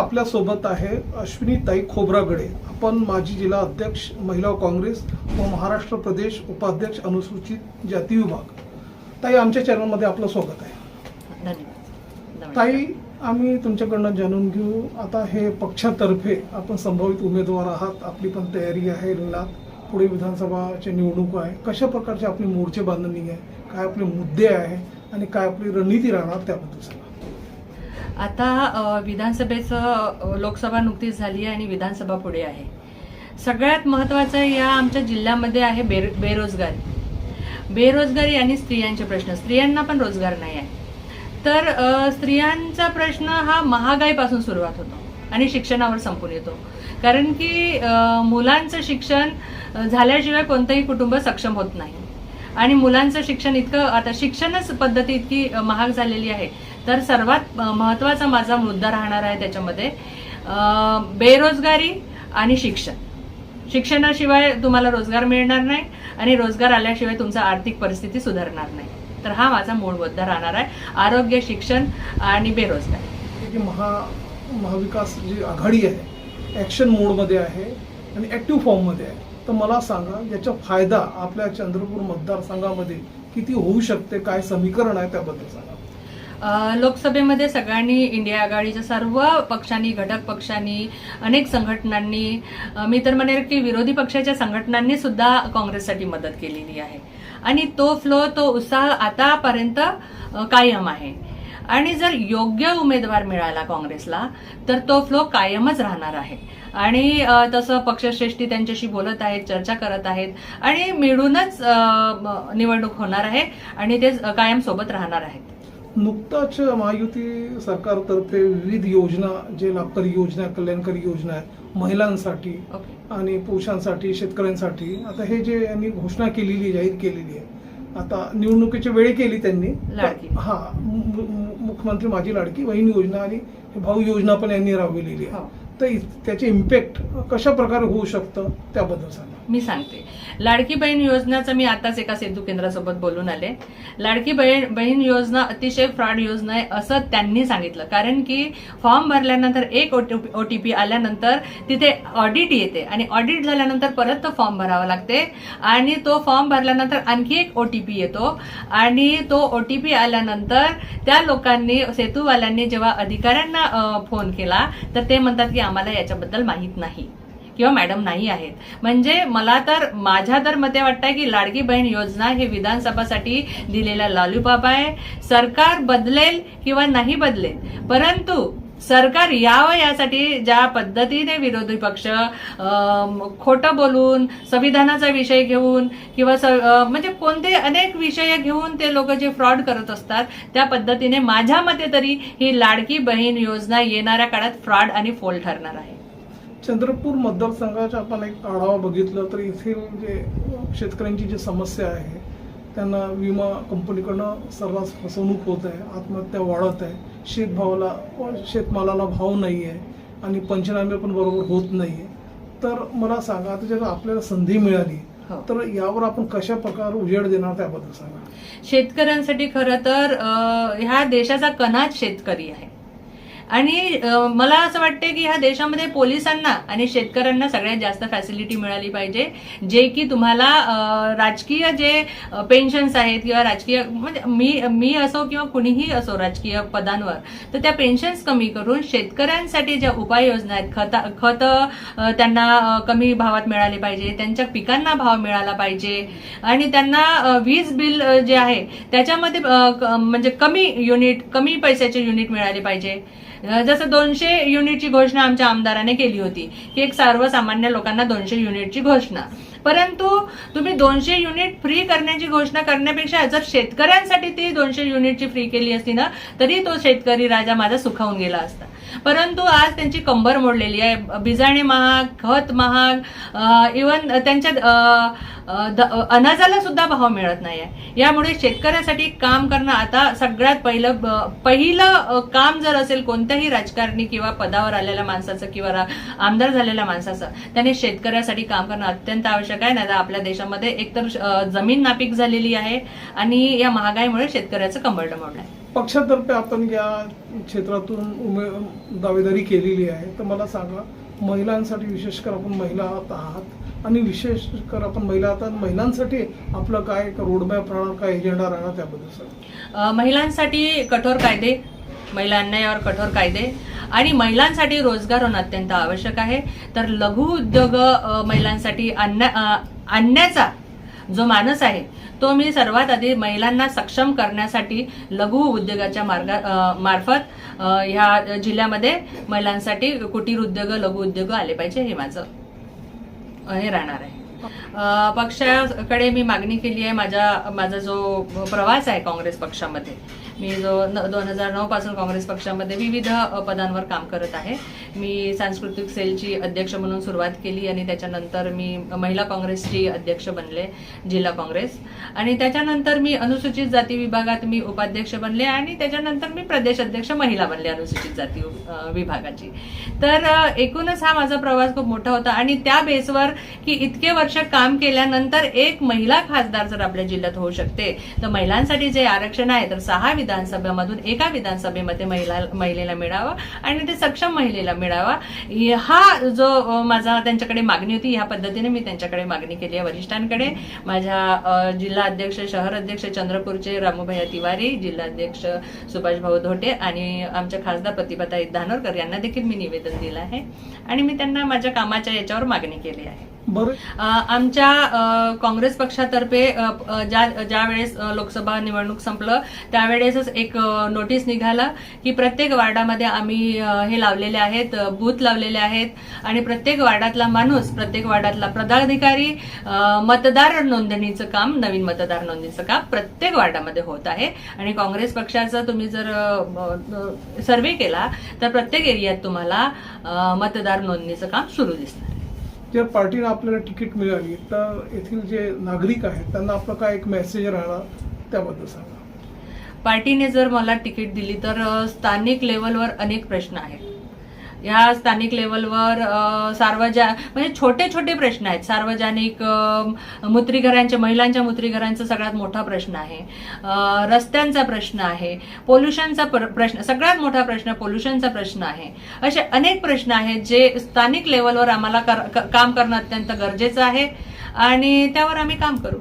आपल्यासोबत आहे अश्विनी ताई खोब्रागडे. आपण माजी जिल्हा अध्यक्ष महिला काँग्रेस व महाराष्ट्र प्रदेश उपाध्यक्ष अनुसूचित जाती विभाग. ताई आमच्या चॅनलमध्ये आपलं स्वागत आहे. ताई आम्ही तुमच्याकडनं जाणून घेऊ. आता हे पक्षातर्फे आपण संभावित उमेदवार आहात. आपली पण तयारी आहे रिंगणात. पुढे विधानसभाची निवडणूक आहे. कशा प्रकारची आपली मोर्चे बांधणी आहे? काय आपले मुद्दे आहे? आणि काय आपली रणनीती राहणार त्याबद्दल सांगा. आता विधानसभेचं लोकसभा नुकतीच झाली आहे आणि विधानसभा पुढे आहे. सगळ्यात महत्त्वाचं या आमच्या जिल्ह्यामध्ये आहे बेर बेरोजगारी. बेरोजगारी आणि स्त्रियांचे प्रश्न. स्त्रियांना पण रोजगार नाही आहे. तर स्त्रियांचा प्रश्न हा महागाईपासून सुरुवात होतो आणि शिक्षणावर संपून येतो. कारण की मुलांचं शिक्षण झाल्याशिवाय कोणतंही कुटुंब सक्षम होत नाही. आणि मुलांचं शिक्षण इतकं आता शिक्षणच पद्धती इतकी महाग झालेली आहे. तर सर्वात महत्त्वाचा महत्त्वाचा माझा मुद्दा राहणार आहे त्याच्यामध्ये बेरोजगारी आणि शिक्षण. शिक्षणाशिवाय तुम्हाला रोजगार मिळणार नाही आणि रोजगार आल्याशिवाय तुमचा आर्थिक परिस्थिती सुधारणार नाही. तर हा माझा मूळ मुद्दा राहणार आहे. आरोग्य शिक्षण आणि बेरोजगारी. महा महाविकास जी आघाडी आहे ॲक्शन मोडमध्ये आहे आणि ॲक्टिव्ह फॉर्ममध्ये आहे. तर मला सांगा याचा फायदा आपल्या चंद्रपूर मतदारसंघामध्ये किती होऊ शकते? काय समीकरण आहे त्याबद्दल सांगा. लोकसभेमध्ये सगळ्यांनी इंडिया आघाडीच्या सर्व पक्षांनी घटक पक्षांनी अनेक संघटनांनी मी तर म्हणेल की विरोधी पक्षाच्या संघटनांनी सुद्धा काँग्रेससाठी मदत केलेली आहे. आणि तो फ्लो तो उत्साह आतापर्यंत कायम आहे. आणि जर योग्य उमेदवार मिळाला काँग्रेसला तर तो फ्लो कायमच राहणार आहे. आणि तसं पक्षश्रेष्ठी त्यांच्याशी बोलत आहेत चर्चा करत आहेत आणि मिळूनच निवडणूक होणार आहे आणि ते कायम सोबत राहणार आहेत. नुकताच महायुती सरकारतर्फे विविध योजना जे लाभकारी योजना कल्याणकारी योजना आहेत महिलांसाठी आणि पुरुषांसाठी शेतकऱ्यांसाठी. आता हे जे यांनी घोषणा केलेली जाहीर केलेली आहे आता निवडणुकीची वेळ केली त्यांनी. लाडकी. हा मुख्यमंत्री माझी लाडकी बहीण योजना आणि भाऊ योजना पण यांनी राबविलेली आहे. हो. तर इ- त्याचे इम्पॅक्ट कशा प्रकारे होऊ शकतं त्याबद्दल सांगा. मी सांगते. लाडकी बहीण योजनाचं मी आताच एका सेतू केंद्रासोबत बोलून आले. लाडकी बहीण बहीण योजना अतिशय फ्रॉड योजना आहे असं त्यांनी सांगितलं. कारण की फॉर्म भरल्यानंतर एक ओ टी पी आल्यानंतर तिथे ऑडिट येते आणि ऑडिट झाल्यानंतर परत तो फॉर्म भरावा लागते आणि तो फॉर्म भरल्यानंतर आणखी एक ओ टी पी येतो आणि तो ओ टी पी आल्यानंतर त्या लोकांनी सेतूवाल्यांनी जेव्हा अधिकाऱ्यांना फोन केला तर ते म्हणतात की आम्हाला याच्याबद्दल माहीत नाही किंवा मॅडम नाही आहेत. म्हणजे मला तर माझ्या तर मते वाटतंय की लाडकी बहीण योजना हे विधानसभासाठी दिलेला लॉलीपॉप आहे. सरकार बदलेल किंवा नाही बदलेल परंतु सरकार यावं यासाठी ज्या पद्धतीने विरोधी पक्ष खोटं बोलून संविधानाचा विषय घेऊन किंवा स- म्हणजे कोणते अनेक विषय घेऊन ते लोक जे फ्रॉड करत असतात त्या पद्धतीने माझ्या मते तरी ही लाडकी बहीण योजना येणाऱ्या काळात फ्रॉड आणि फोल ठरणार आहे. चंद्रपूर मतदारसंघाचा आपण एक आढावा बघितला तर येथील जे शेतकऱ्यांची जी समस्या आहे त्यांना विमा कंपनीकडनं सर्रास फसवणूक होत आहे आत्महत्या वाढत आहे शेतभावाला शेतमालाला भाव नाही आहे आणि पंचनामे पण बरोबर होत नाही आहे. तर मला सांगा आता जर आपल्याला संधी मिळाली हो. तर यावर आपण कशा प्रकारे उजेड देणार त्याबद्दल सांगा. शेतकऱ्यांसाठी खरं तर ह्या देशाचा कणाच शेतकरी आहे. आणि मला असं वाटते की ह्या देशामध्ये पोलिसांना आणि शेतकऱ्यांना सगळ्यात जास्त फॅसिलिटी मिळाली पाहिजे जे की तुम्हाला राजकीय जे पेन्शन्स आहेत किंवा राजकीय म्हणजे मी मी असो किंवा कुणीही असो राजकीय पदांवर तर त्या पेन्शन्स कमी करून शेतकऱ्यांसाठी ज्या उपाययोजना आहेत खत खत त्यांना कमी भावात मिळाले पाहिजे त्यांच्या पिकांना भाव मिळाला पाहिजे आणि त्यांना वीज बिल जे आहे त्याच्यामध्ये म्हणजे कमी युनिट कमी पैशाचे युनिट मिळाले पाहिजे. जसं दोनशे युनिटची घोषणा आमच्या आमदाराने केली होती की एक सर्वसामान्य लोकांना दोनशे युनिटची घोषणा. परंतु तुम्ही दोनशे युनिट फ्री करण्याची घोषणा करण्यापेक्षा जर शेतकऱ्यांसाठी ती दोनशे युनिटची फ्री केली असती ना तरी तो शेतकरी राजा माझा सुखावून गेला असता. परंतु आज त्यांची कंबर मोडलेली आहे. बिजाणे महाग खत महाग इवन त्यांच्या अनाजाला सुद्धा भाव मिळत नाही आहे यामुळे शेतकऱ्यासाठी काम करणं आता सगळ्यात पहिलं पहिलं काम जर असेल कोणत्याही राजकारणी किंवा पदावर आलेल्या माणसाचं किंवा आमदार झालेल्या माणसाचं त्याने शेतकऱ्यासाठी काम करणं अत्यंत आवश्यक आहे. नाही आपल्या देशामध्ये एकतर जमीन नापीक झालेली आहे आणि या महागाईमुळे शेतकऱ्याचं कंबरडं मोडलं आहे. पक्षातर्फे आपण या क्षेत्रातून उमे दावेदारी केलेली आहे. तर मला सांगा महिलांसाठी विशेषकर आपण महिला आहात आणि विशेषकर आपण महिला आहात महिलांसाठी आपलं काय रोडमॅप राहणार काय एजेंडा राहणार त्याबद्दल सांगा. महिलांसाठी कठोर कायदे महिला अन्यायावर कठोर कायदे आणि महिलांसाठी रोजगार होणं अत्यंत आवश्यक आहे. तर लघु उद्योग महिलांसाठी आणण्या आणण्याचा जो मानस आहे तो मी सर्वात आधी महिलांना सक्षम करण्यासाठी लघु उद्योगाच्या मार्गा मार्फत ह्या जिल्ह्यामध्ये महिलांसाठी कुटीर उद्योग लघु उद्योग आले पाहिजे हे माझं हे राहणार आहे. पक्षाकडे मी मागणी केली आहे माझ्या माझा जो प्रवास आहे काँग्रेस पक्षामध्ये मी जो दोन हजार नऊ पासून काँग्रेस पक्षामध्ये विविध पदांवर काम करत आहे. मी सांस्कृतिक सेलची अध्यक्ष म्हणून सुरुवात केली आणि त्याच्यानंतर मी महिला काँग्रेसची अध्यक्ष बनले जिल्हा काँग्रेस. आणि त्याच्यानंतर मी अनुसूचित जाती विभागात मी उपाध्यक्ष बनले आणि त्याच्यानंतर मी प्रदेश अध्यक्ष महिला बनले अनुसूचित जाती विभागाची. तर एकूणच हा माझा प्रवास खूप मोठा होता आणि त्या बेसवर की इतके वर्ष काम केल्यानंतर एक महिला खासदार जर आपल्या जिल्ह्यात होऊ शकते तर महिलांसाठी जे आरक्षण आहे तर सहा विधानसभेमधून एका विधानसभेमध्ये महिला महिलेला मिळावा आणि ते सक्षम महिलेला मिळावा. हा जो माझा त्यांच्याकडे मागणी होती ह्या पद्धतीने मी त्यांच्याकडे मागणी केली आहे वरिष्ठांकडे. माझ्या जिल्हा अध्यक्ष शहर अध्यक्ष चंद्रपूरचे रामूभैया तिवारी जिल्हाध्यक्ष सुभाषभाऊ सुभाष भाऊ धोटे आणि आमच्या खासदार प्रतिभाताई धानोरकर यांना देखील मी निवेदन दिलं आहे. आणि मी त्यांना माझ्या कामाच्या याच्यावर मागणी केली आहे. आमच्या काँग्रेस पक्षातर्फे ज्या ज्या वेळेस लोकसभा निवडणूक संपलं त्यावेळेसच एक नोटीस निघाला की प्रत्येक वार्डामध्ये आम्ही हे लावलेले आहेत बूथ लावलेले आहेत आणि प्रत्येक वार्डातला माणूस प्रत्येक वार्डातला पदाधिकारी मतदार नोंदणीचं काम नवीन मतदार नोंदणीचं काम प्रत्येक वार्डामध्ये होत आहे. आणि काँग्रेस पक्षाचा तुम्ही जर सर्वे केला तर प्रत्येक एरियात तुम्हाला मतदार नोंदणीचं काम सुरू दिसणार जर पार्टीनं आपल्याला तिकीट मिळाली तर येथील जे नागरिक आहेत त्यांना आपलं काय एक मेसेज राहणार त्याबद्दल सांगा. पार्टीने जर मला तिकीट दिली तर स्थानिक लेवलवर अनेक प्रश्न आहेत. या स्थानिक लेवलवर सार्वजा म्हणजे छोटे छोटे प्रश्न आहेत. सार्वजनिक मूत्रीघरांच्या मुत्रीघरांच्या महिलांच्या मुत्रीघरांचा सगळ्यात मोठा प्रश्न आहे. रस्त्यांचा प्रश्न आहे. पोल्युशनचा प्र- प्रश्न सगळ्यात मोठा प्रश्न पोल्युशनचा प्रश्न आहे. असे अनेक प्रश्न आहेत जे स्थानिक लेवलवर आम्हाला कर- क- काम करणं अत्यंत गरजेचं आहे. आणि त्यावर आम्ही काम करू.